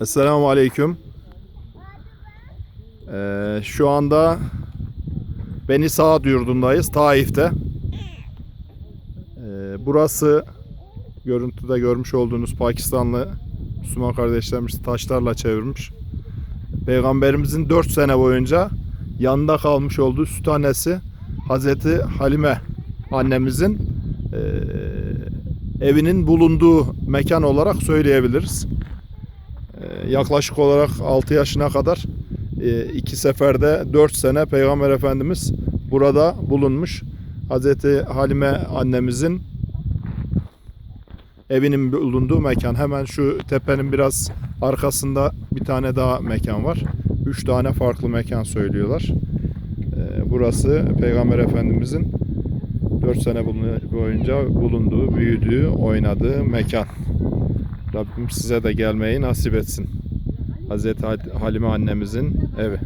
Esselamu Aleyküm. Ee, şu anda Beni Saat yurdundayız. Taif'te. Ee, burası görüntüde görmüş olduğunuz Pakistanlı Müslüman kardeşlerimiz taşlarla çevirmiş. Peygamberimizin 4 sene boyunca yanında kalmış olduğu süt annesi Hazreti Halime annemizin eee, evinin bulunduğu mekan olarak söyleyebiliriz. Ee, yaklaşık olarak 6 yaşına kadar e, iki seferde 4 sene Peygamber Efendimiz burada bulunmuş. Hazreti Halime annemizin evinin bulunduğu mekan. Hemen şu tepenin biraz arkasında bir tane daha mekan var. 3 tane farklı mekan söylüyorlar. Ee, Burası Peygamber Efendimizin 4 sene boyunca bulunduğu, büyüdüğü, oynadığı mekan. Rabbim size de gelmeyi nasip etsin. Hazreti Halime annemizin evi.